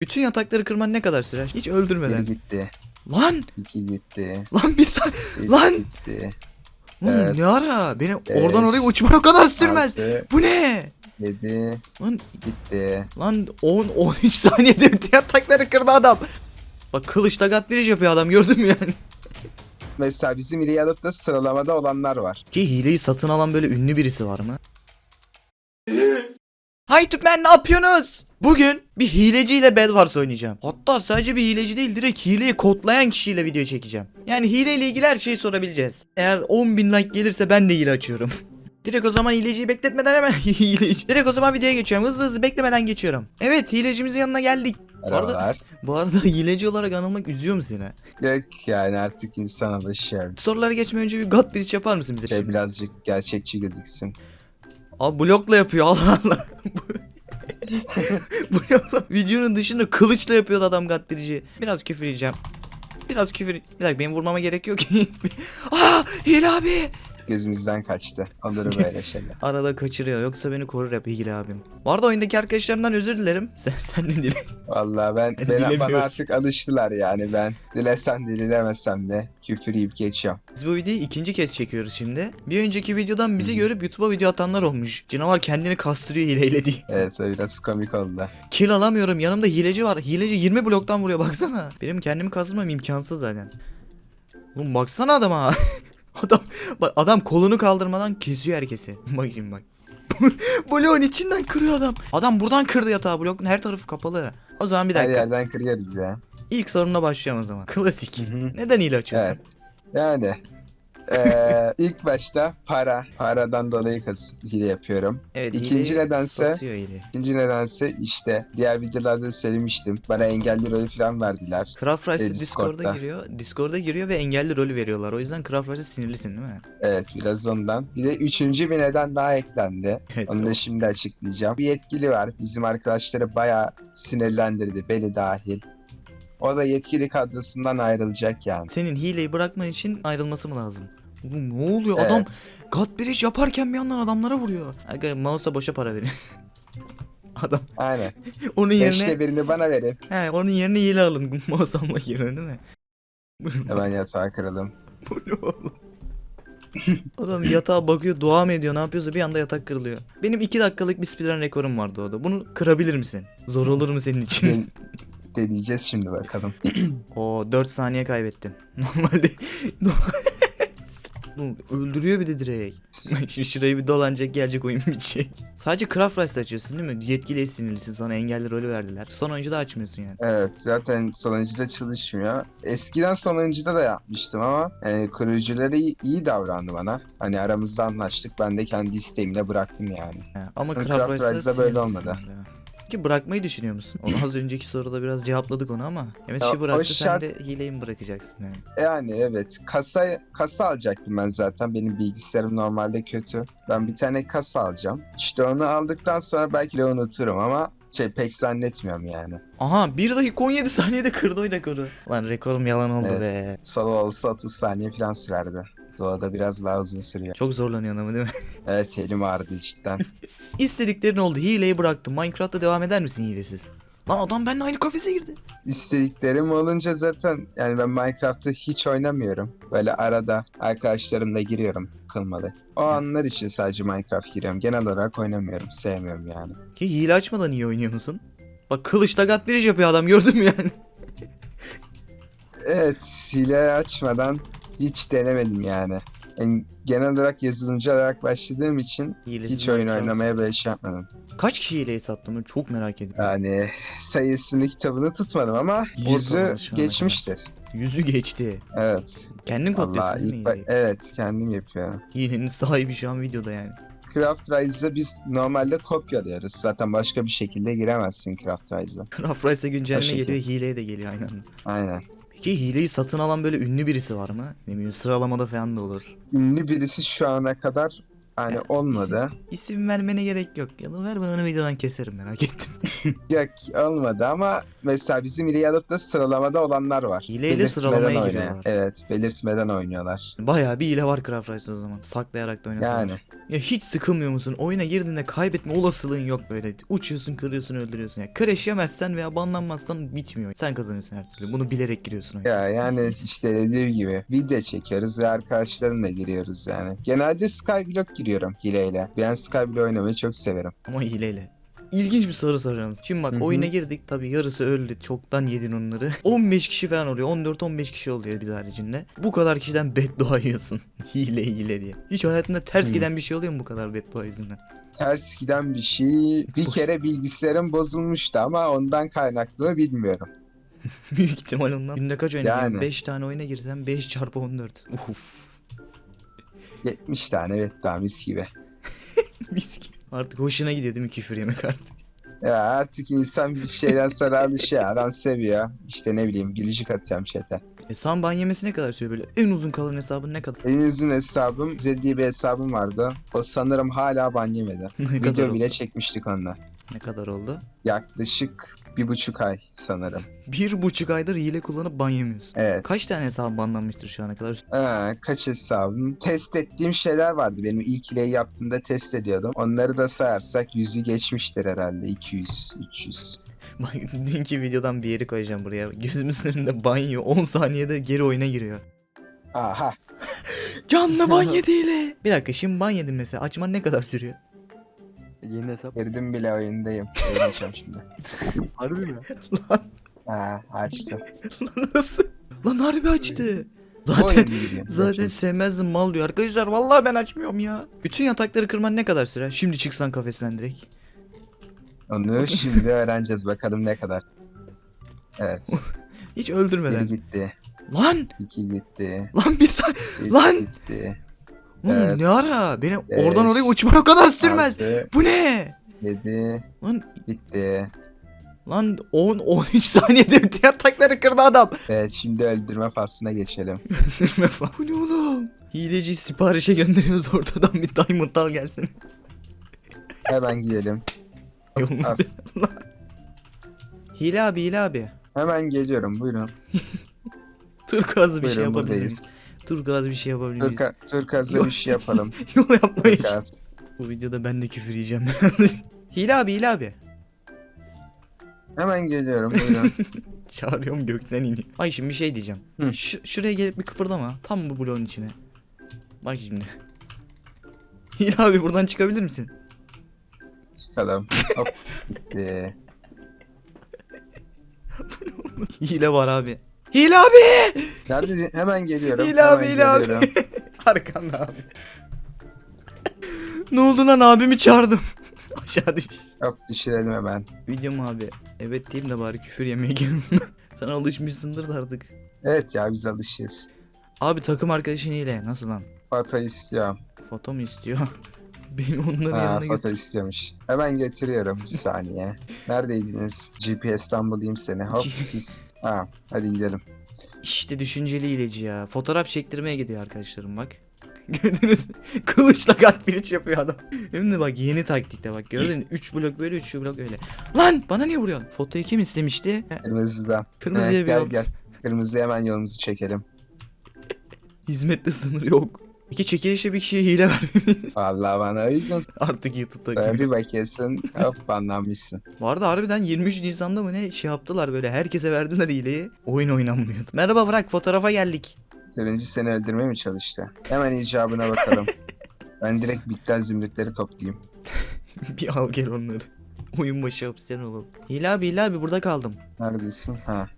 Bütün yatakları kırman ne kadar sürer? Hiç öldürmeden. gitti. Lan! iki gitti. Lan bir saniye. Üç Lan! gitti. Lan ne ara? Beni oradan oraya uçman o kadar sürmez. Altı, Bu ne? yedi Lan gitti. lan 10 13 saniyede bütün yatakları kırdı adam. Bak kılıçla gatbiriş yapıyor adam gördün mü yani? Mesela bizim ili alıp da sıralamada olanlar var. Ki hileyi satın alan böyle ünlü birisi var mı? Hay Tüpmen ne yapıyorsunuz? Bugün bir hileciyle Bed Wars oynayacağım. Hatta sadece bir hileci değil direkt hileyi kodlayan kişiyle video çekeceğim. Yani hileyle ilgili her şeyi sorabileceğiz. Eğer 10.000 like gelirse ben de hile açıyorum. Direkt o zaman hileciyi bekletmeden hemen hileci. Direkt o zaman videoya geçiyorum. Hızlı hızlı beklemeden geçiyorum. Evet hilecimizin yanına geldik. Bu arada, bu arada hileci olarak anılmak üzüyor mu seni? Yok yani artık insan alışıyor. Sorulara geçmeden önce bir God Bridge yapar mısın bize? Şey şimdi? birazcık gerçekçi gözüksün. Abi blokla yapıyor Allah Allah. Bu ne oğlum? Videonun dışında kılıçla yapıyordu adam gaddirici. Biraz küfür yiyeceğim. Biraz küfür... Bir dakika benim vurmama gerek yok ki. Aa Hile abi. Gözümüzden kaçtı. Olur böyle şeyler. Arada kaçırıyor yoksa beni korur hep Hile abim. Bu arada oyundaki arkadaşlarımdan özür dilerim. Sen, sen ne dile? Vallahi ben, Ben bana artık alıştılar yani ben dilesem de dilemesem de küfür yiyip geçiyorum. Biz bu videoyu ikinci kez çekiyoruz şimdi. Bir önceki videodan bizi görüp YouTube'a video atanlar olmuş. Canavar kendini kastırıyor hileyle diye. Evet o biraz komik oldu. Kill alamıyorum. Yanımda hileci var. Hileci 20 bloktan vuruyor baksana. Benim kendimi kazımam imkansız zaten. Oğlum baksana adama. adam bak adam kolunu kaldırmadan kesiyor herkesi. Bak şimdi bak. Bloğun içinden kırıyor adam. Adam buradan kırdı yatağı blokun her tarafı kapalı. O zaman bir Her dakika. yerden kırıyoruz ya. İlk soruna başlayalım o zaman. Klasik. Hı hı. Neden hile açıyorsun? Evet. Yani eee ilk başta para. Paradan dolayı kas hile yapıyorum. Evet, İkinci nedense- satıyor hile. İkinci nedense işte diğer videolarda söylemiştim. Bana engelli rolü falan verdiler. Craft Rice'ı E, Discord'da Discord'da. giriyor. Discord'da giriyor ve engelli rolü veriyorlar. O yüzden Craft Rice'a sinirlisin değil mi? Evet biraz ondan. Bir de üçüncü bir neden daha eklendi. Evet. Onu da şimdi açıklayacağım. Bir yetkili var. Bizim arkadaşları bayağı sinirlendirdi. Beni dahil. O da yetkili kadrosundan ayrılacak yani. Senin hileyi bırakman için ayrılması mı lazım? Oğlum ne oluyor? Adam. God Bridge yaparken bir yandan adamlara vuruyor. Arkadaşlar mouse'a boşa para verin. Adam Aynen. onun Beşte yerine birini bana verin. he onun yerine hile alın mouse almak yerine değil mi? Hemen yatağa kıralım. bu ne oğlum? Adam yatağa bakıyor dua mı ediyor ne yapıyorsa bir anda yatak kırılıyor. Benim 2 dakikalık bir speedrun rekorum vardı orada. Bunu kırabilir misin? Zor olur mu senin için? Deneyeceğiz şimdi bakalım. O 4 saniye kaybettin. Normalde öldürüyor bir de direkt. Şimdi şurayı bir dolanacak gelecek oyun bitecek. Sadece Craft Rice açıyorsun değil mi? Yetkili sinirlisin sana engelli rolü verdiler. Son oyuncu da açmıyorsun yani. Evet zaten sonuncuda çalışmıyor. Eskiden sonuncuda da yapmıştım ama e, kurucuları iyi, iyi davrandı bana. Hani aramızda anlaştık. Ben de kendi isteğimle bıraktım yani. He, ama Craft Craft Rice'da Rice'da böyle olmadı. ya. Ki bırakmayı düşünüyor musun? Onu az önceki soruda biraz cevapladık onu ama. Şey o bıraktı sen şart- de hileyi mi bırakacaksın yani? Yani evet kasa kasa alacaktım ben zaten. Benim bilgisayarım normalde kötü. Ben bir tane kasa alacağım. İşte onu aldıktan sonra belki de unuturum ama şey pek zannetmiyorum yani. Aha 1 dakika 17 saniyede kırdı o rekoru. Lan rekorum yalan oldu Evet. be. Salı olsa 30 saniye falan sürerdi. Doğada biraz daha uzun sürüyor. Çok zorlanıyorsun ama değil mi? Evet elim ağrıdı cidden. İstediklerin oldu. Hileyi bıraktım. Minecraft'ta devam eder misin hilesiz? Lan adam benimle aynı kafese girdi. İstediklerim olunca zaten yani ben Minecraft'ı hiç oynamıyorum. Böyle arada arkadaşlarımla giriyorum kılmadı. O anlar için sadece Minecraft giriyorum. Genel olarak oynamıyorum. Sevmiyorum yani. Ki hile açmadan iyi oynuyor musun? Bak kılıçla gatbiriş yapıyor adam gördün mü yani? Evet hile açmadan hiç denemedim yani. Yani genel olarak yazılımcı olarak başladığım için Hilesiz hiç oyun Minecraft. oynamaya böyle şey yapmadım. Kaç kişi hileyi sattın onu çok merak ediyorum. Yani sayısını kitabını tutmadım ama yüzü geçmiştir. Yüzü geçti. Evet. Kendin kodluyorsun değil mi evet kendim yapıyorum. Hilenin sahibi şu an videoda yani. Craft Rise'ı biz normalde kopyalıyoruz. Zaten başka bir şekilde giremezsin Craft Rise'a. Craft Rice'a güncelleme geliyor hileye de geliyor aynen. Aynen. Peki hileyi satın alan böyle ünlü birisi var mı? Ne bileyim sıralamada falan da olur. Ünlü birisi şu ana kadar hani olmadı. İsim vermene gerek yok. Ya da ver ben onu videodan keserim merak ettim. Yok olmadı ama mesela bizim da sıralamada olanlar var. Hileyle sıralamaya giriyorlar. Evet belirtmeden oynuyorlar. Bayağı bir hile var Craft Rice o zaman. Saklayarak da oynatıyorlar. Yani Ya hiç sıkılmıyor musun? Oyuna girdiğinde kaybetme olasılığın yok böyle. Uçuyorsun, kırıyorsun, öldürüyorsun. Ya crash yemezsen veya banlanmazsan bitmiyor. Sen kazanıyorsun her türlü. Bunu bilerek giriyorsun oyuna. ya yani işte dediğim gibi video çekiyoruz ve arkadaşlarımla giriyoruz yani. Genelde Skyblock giriyorum hileyle. Ben Skyblock oynamayı çok severim. Ama hileyle. İlginç bir soru soracağım. Şimdi bak Hı hı. oyuna girdik tabi yarısı öldü çoktan yedin onları 15 kişi falan oluyor 14-15 kişi oluyor biz haricinde Bu kadar kişiden beddua yiyorsun Hile hile diye Hiç hayatında ters giden bir şey oluyor mu bu kadar beddua yüzünden Ters giden bir şey. Bir kere bilgisayarım bozulmuştu ama ondan kaynaklı mı bilmiyorum. Büyük ihtimal ondan Günde kaç oyuna Yani. 5 tane oyuna girsem 5 çarpı 14 Uf 70 tane evet daha mis gibi. Mis gibi. Artık hoşuna gidiyor değil mi küfür yemek artık Ya artık insan bir şeyden sonra alışıyor. Adam seviyor. İşte ne bileyim gülücük atıyorum chat'e. E san ban yemesi ne kadar sürüyor böyle en uzun kalan hesabın ne kadar En uzun hesabım Zeddiye bir hesabım vardı. O sanırım hala ban yemedi. Video oldu? bile çekmiştik onunla. Ne kadar oldu Yaklaşık bir buçuk ay sanırım. Bir buçuk aydır hile kullanıp ban yemiyorsun Evet. Kaç tane hesabın banlanmıştır şu ana kadar Ha, kaç hesabım? Test ettiğim şeyler vardı. Benim ilk ileyi yaptığımda test ediyordum. Onları da sayarsak yüzü geçmiştir herhalde. 200, 300. Bak dünkü videodan bir yeri koyacağım buraya. Gözümüzün önünde banyo 10 saniyede geri oyuna giriyor. Aha. Canlı ban yediyle. Bir dakika şimdi ban yedin mesela açman ne kadar sürüyor? Yeni hesap. Girdim bile oyundayım. Oynayacağım şimdi. Harbi mi? Lan, Ha açtım. lan nasıl? Lan harbi açtı. Zaten zaten sevmezdim mal diyor. Arkadaşlar vallahi ben açmıyorum ya. Bütün yatakları kırman ne kadar sürer? Şimdi çıksan kafesten direkt. Onu şimdi öğreneceğiz bakalım ne kadar. Evet. Hiç öldürmeden. gitti. Lan! iki gitti. Lan bir. Üç Lan! gitti. Oğlum Evet. ne ara? Benim Beş. oradan oraya uçman o kadar sürmez. Altı, Bu ne? yedi. Lan Bitti. lan 10 13 saniyede bütün yatakları kırdı adam. Evet şimdi öldürme faslına geçelim. Öldürme falan. Bu ne oğlum? Hileci siparişe gönderiyoruz ortadan bir diamond al gelsin. Hemen gidelim. Al. Allah. Hile abi hile abi. Hemen geliyorum buyurun. Turkuaz'ı bir şey Buyurun yapabilir buradayız. Turkuaz bir şey yapabilir miyiz? Türk, Türk hazır bir şey yapalım. Yol yapmayın. Bu videoda ben de küfür yiyeceğim. hile abi hile abi. Hemen geliyorum buyurun. Çağırıyorum gökten iniyor. Ay şimdi bir şey diyeceğim. Hı. Şu, şuraya gelip bir kıpırdama. Tam bu bloğun içine. Bak şimdi. Hile abi buradan çıkabilir misin? Çıkalım. Hop. Bitti. Hile var abi. Hile abi! Nerede? Hemen geliyorum. Hile abi hile abi. Arkanda abi. ne oldu lan abimi çağırdım. Aşağı düş. Hop düşürelim hemen. Videom abi. Evet diyeyim de bari küfür yemeye gelmesin. Sen alışmışsındır da artık. Evet ya biz alışığız. Abi takım arkadaşın hile. Nasıl lan? Foto istiyorum. Foto mu istiyor? Beni onların Ha yanına foto istiyormuş. Hemen getiriyorum bir saniye. Neredeydiniz? GPS'ten bulayım seni. Hop siz. Ha hadi gidelim. İşte düşünceli hileci ya. Fotoğraf çektirmeye gidiyor arkadaşlarım bak. Gördünüz mü? Kılıçla katpiliç yapıyor adam. De bak yeni taktikte bak gördün mü? 3 blok böyle 3 blok öyle. Lan bana niye vuruyorsun? Fotoyu kim istemişti? Kırmızıdan. Kırmızıya Heh, bir gel yol. gel. Kırmızıya hemen yolumuzu çekelim. Hizmette sınır yok. İki çekilişe bir kişiye hile vermemiz. Vallahi bana uygun. Artık YouTube'da. Sonra bir bakıyorsun hop banlanmışsın. Vardı harbiden 23 Nisan'da mı ne şey yaptılar böyle herkese verdiler hileyi. Oyun oynanmıyordu. Merhaba bırak fotoğrafa geldik. Turuncu seni öldürmeye mi çalıştı? Hemen icabına bakalım. ben direkt bitten zümrütleri toplayayım. bir al gel onları. Oyun başı hapisten olalım. Hile abi hile abi burada kaldım. Neredesin? Ha.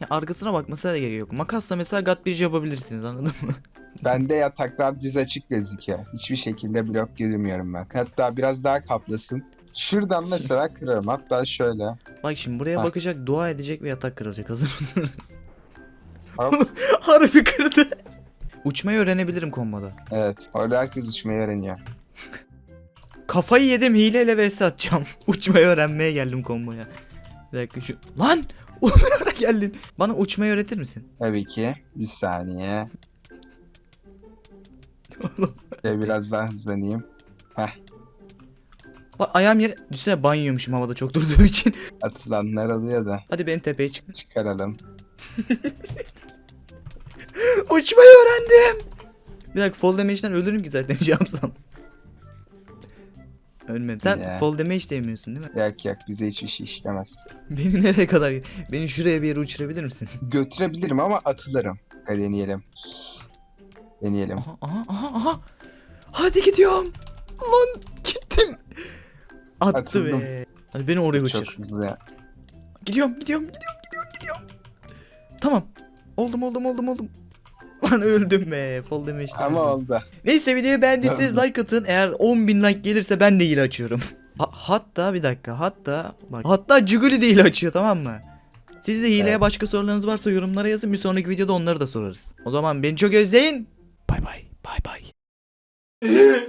Ya arkasına bakmasına da gerek yok. Makasla mesela gut bridge yapabilirsiniz anladın mı? Bende yataklar diz açık gözüküyor. Hiçbir şekilde blok görmüyorum ben. Hatta biraz daha kaplasın. Şuradan mesela kırarım. Hatta şöyle. Bak şimdi buraya Ha. bakacak, dua edecek ve yatak kırılacak. Hazır mısınız? Hop. Harbi kırdı. Uçmayı öğrenebilirim komboda. Evet. Orada herkes uçmayı öğreniyor. Kafayı yedim hileyle vs atacağım. Uçmayı öğrenmeye geldim komboya. Bir dakika şu... Lan! Oğlum ne ara geldin? Bana uçmayı öğretir misin? Tabii ki. Bir saniye. Şöyle biraz daha hızlanayım. Bak ayağım yere düşsene banyoymuşum havada çok durduğum için. Atılanlar oluyor da Hadi beni tepeye çık. çıkaralım. Uçmayı öğrendim. Bir dakika fall damage'den ölürüm ki zaten şey Ölmedim. Sen Ya. fall damage de yemiyorsun değil mi? Yak yak bize hiçbir şey işlemez. Beni nereye kadar? Beni şuraya bir yere uçurabilir misin? Götürebilirim ama atılırım. Hadi deneyelim. Deneyelim. Aha aha aha aha. Hadi gidiyorum. Lan gittim. Attı Atıldım. be. Hadi beni oraya uçur. Çok hızlı. Gidiyorum gidiyorum gidiyorum gidiyorum gidiyorum. Tamam. Oldum oldum oldum oldum. Lan öldüm be. Fall damage'den Ama oldu. Neyse videoyu beğendiyseniz like atın. Eğer 10.000 like gelirse ben de hile açıyorum. Ha- hatta bir dakika hatta bak. Hatta Juguli de hile açıyor tamam mı? Siz de hileye Evet. başka sorularınız varsa yorumlara yazın. Bir sonraki videoda onları da sorarız. O zaman beni çok özleyin. Bay bay. Bay bay.